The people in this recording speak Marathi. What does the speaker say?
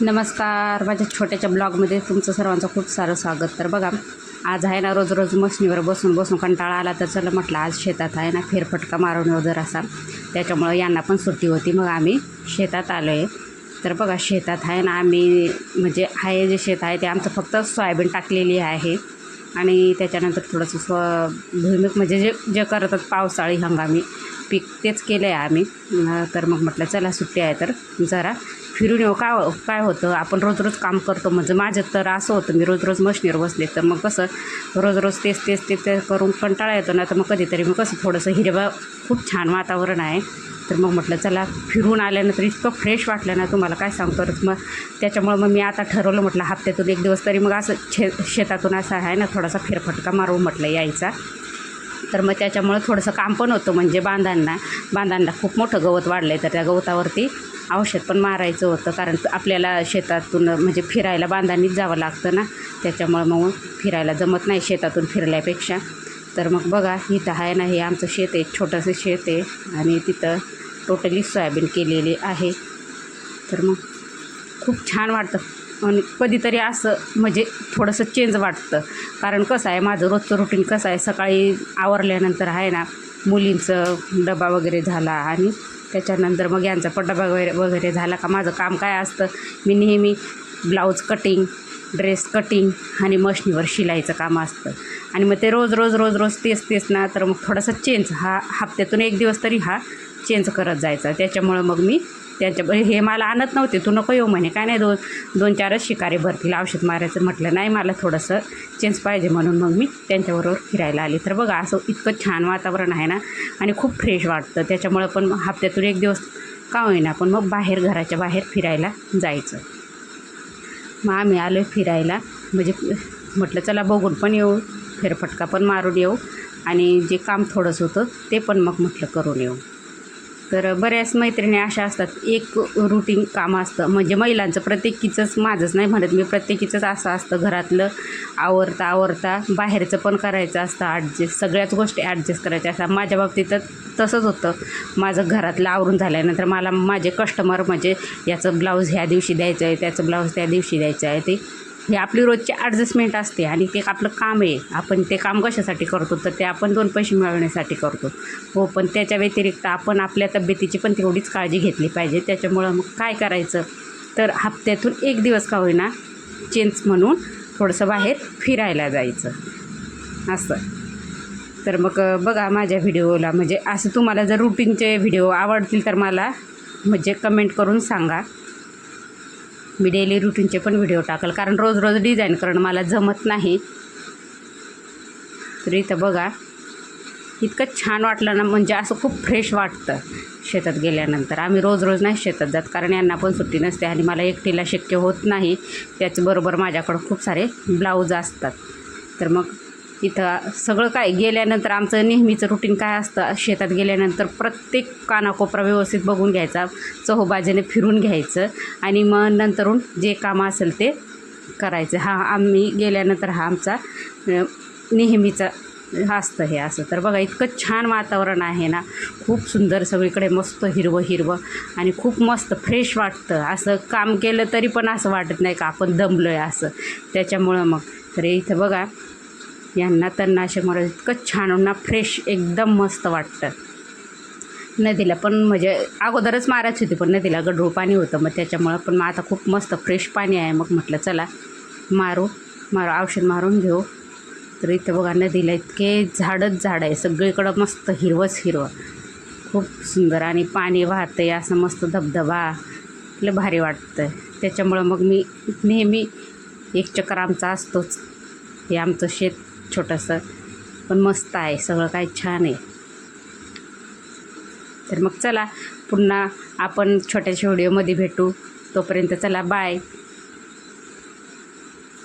नमस्कार. माझ्या छोट्याच्या ब्लॉगमध्ये तुमचं सर्वांचं खूप सारं स्वागत. तर बघा आज आहे ना रोज रोज मशनीवर बसून बसून कंटाळा आला तर चला म्हटलं आज शेतात आहे ना फेरफटका मारून वगैरे असा त्याच्यामुळं यांना पण सुट्टी होती मग आम्ही शेतात आलो आहे तर बघा शेतात आहे ना आम्ही म्हणजे आहे जे शेत आहे ते आमचं फक्त सोयाबीन टाकलेली आहे. आणि त्याच्यानंतर थोडंसं स्व भुईमुग म्हणजे जे जे करतात पावसाळी हंगामी पीक तेच केलं आहे आम्ही तर मग म्हटलं चला सुट्टी आहे तर जरा फिरून येऊ काय हो- काय होतं? आपण रोज रोज काम करतो. म्हणजे माझं तर असं होतं मी रोज रोज मशनीवर बसले. तर मग कसं रोज रोज तेच तेच तेच ते करून कंटाळा येतो ना तर मग कधीतरी मग कसं थोडंसं हिरवा खूप छान वातावरण आहे. तर मग म्हटलं चला फिरून आल्यानंतर इतकं फ्रेश वाटलं ना तुम्हाला काय सांगतो तर मग त्याच्यामुळं मग मी आता ठरवलं म्हटलं हप्त्यातून एक दिवस तरी मग असं छे शेतातून असं आहे ना थोडासा फेरफटका मारू म्हटलं यायचा. तर मग त्याच्यामुळं थोडंसं काम पण होतं म्हणजे बांधांना बांधांना खूप मोठं गवत वाढलं आहे तर त्या गवतावरती औषध पण मारायचं होतं कारण आपल्याला शेतातून म्हणजे फिरायला बांधानीच जावं लागतं ना. त्याच्यामुळं मग फिरायला जमत नाही शेतातून फिरल्यापेक्षा. तर मग बघा इथं आहे ना हे आमचं शेत आहे छोटंसं शेत आहे. आणि तिथं टोटली सोयाबीन केलेली आहे. तर मग खूप छान वाटतं. आणि कधीतरी असं म्हणजे थोडंसं चेंज वाटतं. कारण कसं आहे माझं रोजचं रुटीन कसं आहे सकाळी आवरल्यानंतर आहे ना मुलींचं डबा वगैरे झाला आणि त्याच्यानंतर मग यांचा पण डबा वगैरे वगैरे झाला का माझं काम काय असतं? मी नेहमी ब्लाऊज कटिंग ड्रेस कटिंग आणि मशनीवर शिलाईचं काम असतं. आणि मग ते रोज रोज रोज रोज तेच तेच ना तर मग थोडासा चेंज हा हप्त्यातून एक दिवस तरी हा चेंज करत जायचा. त्याच्यामुळं मग मी त्यांच्या हे मला आणत नव्हते. तू नको येऊ म्हणे. काय नाही दोन दोन चारच शिकारे भरतील. औषध मारायचं म्हटलं नाही मला थोडंसं चेंज पाहिजे म्हणून मग मी त्यांच्याबरोबर फिरायला आली. तर बघा असं इतकं छान वातावरण आहे ना आणि खूप फ्रेश वाटतं. त्याच्यामुळं पण हप्त्यातून एक दिवस का होईना पण मग बाहेर घराच्या बाहेर फिरायला जायचं. मग आम्ही आलो आहे फिरायला. म्हणजे म्हटलं चला बघून पण येऊ फेरफटका पण मारून येऊ आणि जे काम थोडंसं होतं ते पण मग म्हटलं करून येऊ. तर बऱ्याच मैत्रिणी अशा असतात एक रुटीन काम असतं. म्हणजे महिलांचं प्रत्येकीचंच माझंच नाही म्हणत मी प्रत्येकीचंच असं असतं घरातलं आवरता आवरता बाहेरचं पण करायचं असतं ॲडजस्ट सगळ्याच गोष्टी ॲडजस्ट करायच्या असतात. माझ्या बाबतीत तर तसंच होतं. माझं घरातलं आवरून झाल्यानंतर मला माझे कस्टमर म्हणजे याचं ब्लाऊज ह्या दिवशी द्यायचं आहे त्याचं ब्लाऊज त्या दिवशी द्यायचं आहे ते हे आपली रोजची ॲडजस्टमेंट असते आणि ते आपलं काम आहे. आपण ते काम कशासाठी करतो? तर ते आपण दोन पैसे मिळवण्यासाठी करतो. हो पण त्याच्या व्यतिरिक्त आपण आपल्या तब्येतीची पण तेवढीच काळजी घेतली पाहिजे. त्याच्यामुळं मग काय करायचं? तर हप्त्यातून एक दिवस का होईना चेंज म्हणून थोडंसं बाहेर फिरायला जायचं. असं. तर मग बघा माझ्या व्हिडिओला. म्हणजे असं तुम्हाला जर रुटीनचे व्हिडिओ आवडतील तर मला म्हणजे कमेंट करून सांगा. मी डेली रुटीनचे पण व्हिडिओ टाकल. कारण रोज रोज डिझाईन करणं मला जमत नाही. तर इथं बघा इतकं छान वाटलं ना म्हणजे असं खूप फ्रेश वाटतं शेतात गेल्यानंतर. आम्ही रोज रोज नाही शेतात जात कारण यांना पण सुट्टी नसते आणि मला एकटीला शक्य होत नाही. त्याचबरोबर माझ्याकडं खूप सारे ब्लाऊज असतात. तर मग इथं सगळं काय गेल्यानंतर आमचं नेहमीचं रुटीन काय असतं? शेतात गेल्यानंतर प्रत्येक कानाकोपरा व्यवस्थित बघून घ्यायचा. चहोबाजीने फिरून घ्यायचं. आणि मग नंतरून जे काम असेल ते करायचं. हा आम्ही गेल्यानंतर हा आमचा नेहमीचा असतं हे असं. तर बघा इतकं छान वातावरण आहे ना. खूप सुंदर सगळीकडे मस्त हिरवं हिरवं आणि खूप मस्त फ्रेश वाटतं. असं काम केलं तरी पण असं वाटत नाही का आपण दमलो आहे असं. त्याच्यामुळं मग. तर इथं बघा यांना तणनाशक मारा इतकं छान ना फ्रेश एकदम मस्त वाटतं. नदीला पण म्हणजे अगोदरच मारायची होती पण नदीला गढूळ पाणी होतं मग त्याच्यामुळं पण मग आता खूप मस्त फ्रेश पाणी आहे. मग म्हटलं चला मारू मारू औषध मारून घेऊ. तर इथं बघा नदीला इतके झाडच झाड आहे सगळीकडं मस्त हिरवंच हिरवं. खूप सुंदर आणि पाणी वाहतं आहे असं मस्त धबधबा आपलं भारी वाटतं त्याच्यामुळं मग मी नेहमी एक चक्कर आमचा असतोच. हे आमचं शेत छोटंसं. पण मस्त आहे सगळं काही छान आहे. तर मग चला पुन्हा आपण छोट्याशा व्हिडिओमध्ये भेटू. तोपर्यंत चला बाय